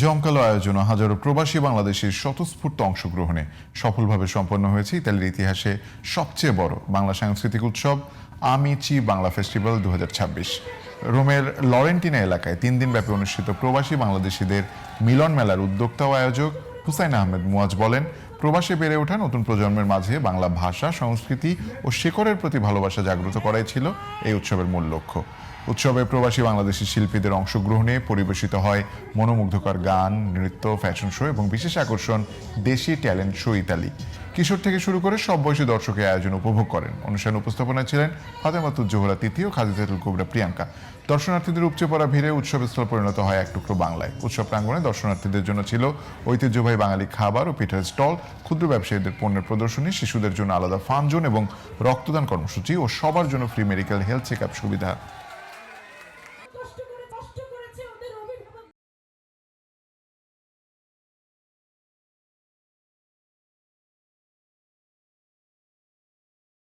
জমকালো আয়োজন হাজারো প্রবাসী বাংলাদেশের স্বতঃস্ফূর্ত অংশগ্রহণে সফলভাবে সম্পন্ন হয়েছে ইতালির ইতিহাসে সবচেয়ে বড় বাংলা সাংস্কৃতিক উৎসব আমিচি বাংলা ফেস্টিভ্যাল দুহাজার ছাব্বিশ। রোমের লরেন্টিনা এলাকায় তিন দিনব্যাপী অনুষ্ঠিত প্রবাসী বাংলাদেশিদের মিলন মেলার উদ্যোক্তা ও আয়োজক হুসাইন আহমেদ মুয়াজ বলেন, প্রবাসে বেড়ে ওঠা নতুন প্রজন্মের মাঝে বাংলা ভাষা, সংস্কৃতি ও শেকড়ের প্রতি ভালোবাসা জাগ্রত করাই ছিল এই উৎসবের মূল লক্ষ্য। উৎসবে প্রবাসী বাংলাদেশি শিল্পীদের অংশগ্রহণে পরিবেশিত হয় মনোমুগ্ধকর গান, নৃত্য ফ্যাশন শো এবং বিশেষ আকর্ষণ দেশি ট্যালেন্ট শো ইতালি। কিশোর থেকে শুরু করে সব বয়সী দর্শক আয়োজন উপভোগ করেন। অনুষ্ঠানে উপস্থাপনায় ছিলেন ফাতেমাতুজ জোহরা তৃতীয় খাদিজাতুল কুবরা প্রিয়াঙ্কা। দর্শনার্থীদের উপচে পড়া ভিড়ে উৎসবস্থল পরিণত হয় এক টুকরো বাংলায়। উৎসব প্রাঙ্গণে দর্শনার্থীদের জন্য ছিল ঐতিহ্যবাহী বাঙালি খাবার ও পিঠার স্টল, ক্ষুদ্র ব্যবসায়ীদের পণ্যের প্রদর্শনী, শিশুদের জন্য আলাদা ফান জোন এবং রক্তদান কর্মসূচি ও সবার জন্য free medical health check up সুবিধা।